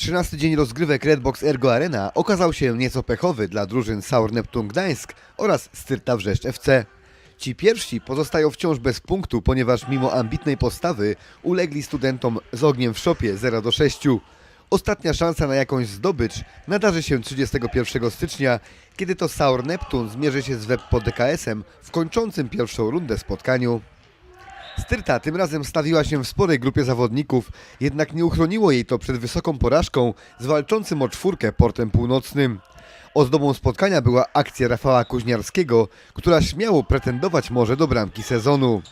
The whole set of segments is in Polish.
13 dzień rozgrywek Redbox Ergo Arena okazał się nieco pechowy dla drużyn Saur Neptun Gdańsk oraz Styrta Wrzeszcz FC. Ci pierwsi pozostają wciąż bez punktu, ponieważ mimo ambitnej postawy ulegli studentom z ogniem w szopie 0 do 6. Ostatnia szansa na jakąś zdobycz nadarzy się 31 stycznia, kiedy to Saur Neptun zmierzy się z Webpo DKS-em w kończącym pierwszą rundę spotkaniu. Styrta tym razem stawiła się w sporej grupie zawodników, jednak nie uchroniło jej to przed wysoką porażką z walczącym o czwórkę portem północnym. Ozdobą spotkania była akcja Rafała Kuźniarskiego, która śmiało pretendować może do bramki sezonu.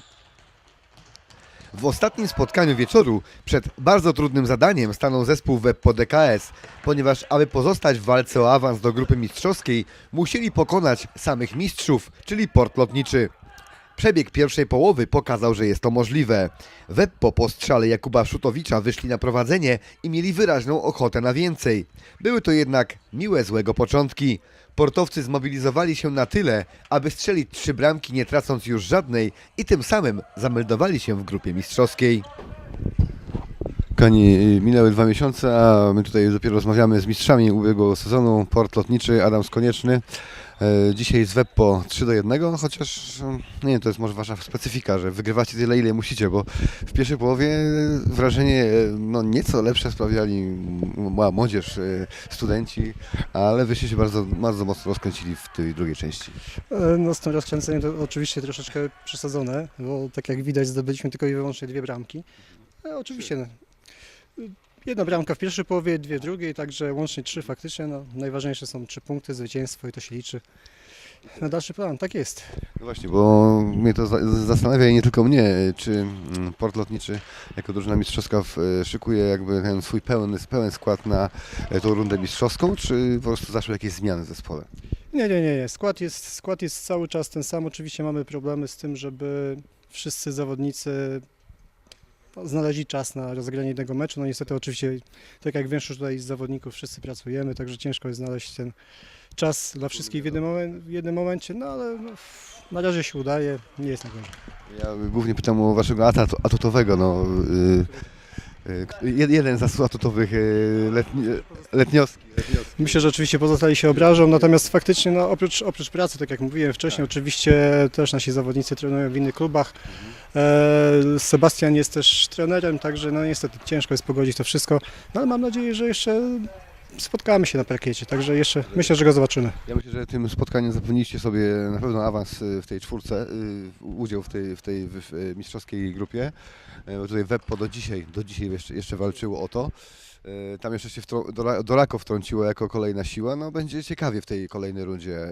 W ostatnim spotkaniu wieczoru przed bardzo trudnym zadaniem stanął zespół Webpo DKS, ponieważ aby pozostać w walce o awans do grupy mistrzowskiej, musieli pokonać samych mistrzów, czyli port lotniczy. Przebieg pierwszej połowy pokazał, że jest to możliwe. Webpo po strzale Jakuba Szutowicza wyszli na prowadzenie i mieli wyraźną ochotę na więcej. Były to jednak miłe złego początki. Portowcy zmobilizowali się na tyle, aby strzelić trzy bramki nie tracąc już żadnej i tym samym zameldowali się w grupie mistrzowskiej. Kani, minęły dwa miesiące, a my tutaj dopiero rozmawiamy z mistrzami ubiegłego sezonu, port lotniczy, Adam Konieczny. E, Dzisiaj z Webpo 3 do 1, chociaż mm, nie wiem, to jest może wasza specyfika, że wygrywacie tyle, ile musicie, bo w pierwszej połowie e, wrażenie e, no, nieco lepsze sprawiali młodzież, studenci, ale wyście się bardzo, bardzo mocno rozkręcili w tej drugiej części. No z tym rozkręceniem to oczywiście troszeczkę przesadzone, bo tak jak widać zdobyliśmy tylko i wyłącznie dwie bramki. Oczywiście no, jedna bramka w pierwszej połowie, dwie w drugiej, także łącznie trzy faktycznie. No, najważniejsze są trzy punkty, zwycięstwo i to się liczy. Na dalszy plan, tak jest. No właśnie, bo mnie to za- zastanawia i nie tylko mnie, czy mm, port lotniczy jako drużyna mistrzowska w, e, szykuje jakby ten swój pełen, pełen skład na e, tą rundę mistrzowską, czy po prostu zaszły jakieś zmiany w zespole? Nie, nie, nie, nie. Skład jest, skład jest cały czas ten sam. Oczywiście mamy problemy z tym, żeby wszyscy zawodnicy znaleźli czas na rozegranie jednego meczu. No niestety oczywiście, tak jak większość tutaj z zawodników, wszyscy pracujemy, także ciężko jest znaleźć ten czas dla wszystkich w jednym, momen- w jednym momencie, no ale no, na razie się udaje, nie jest najgorzej. Ja głównie pytam o waszego atutowego, no, y, jeden z atutowych y, letni. Myślę, że oczywiście pozostali się obrażą, natomiast faktycznie no, oprócz, oprócz pracy, tak jak mówiłem wcześniej, oczywiście też nasi zawodnicy trenują w innych klubach. E, Sebastian jest też trenerem, także no niestety ciężko jest pogodzić to wszystko, no, ale mam nadzieję, że jeszcze spotkamy się na parkiecie, także jeszcze myślę, że go zobaczymy. Ja myślę, że tym spotkaniem zapewniliście sobie na pewno awans y, w tej czwórce, y, udział w tej, w tej w mistrzowskiej grupie. Y, tutaj Webpo do dzisiaj, do dzisiaj jeszcze, jeszcze walczyło o to. Y, Tam jeszcze się Dorako wtrąciło jako kolejna siła. No będzie ciekawie w tej kolejnej rundzie.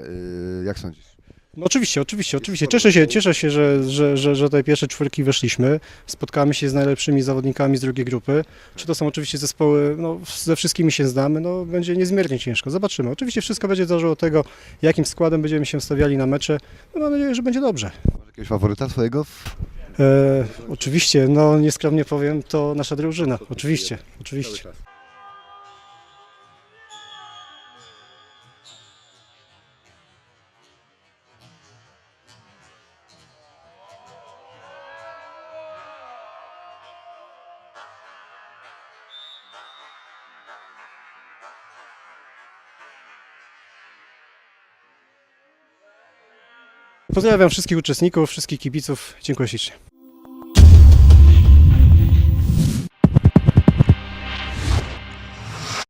Y, Jak sądzisz? No oczywiście, oczywiście, oczywiście. Cieszę się, cieszę się że, że, że, że tej pierwszej czwórki weszliśmy. Spotkamy się z najlepszymi zawodnikami z drugiej grupy. Czy to są oczywiście zespoły, no ze wszystkimi się znamy, no będzie niezmiernie ciężko. Zobaczymy. Oczywiście wszystko będzie zależało od tego, jakim składem będziemy się stawiali na mecze. No, mam nadzieję, że będzie dobrze. Masz jakiegoś faworyta swojego? E, oczywiście, no nieskromnie powiem, to nasza drużyna. Oczywiście, oczywiście. Pozdrawiam wszystkich uczestników, wszystkich kibiców. Dziękuję ślicznie.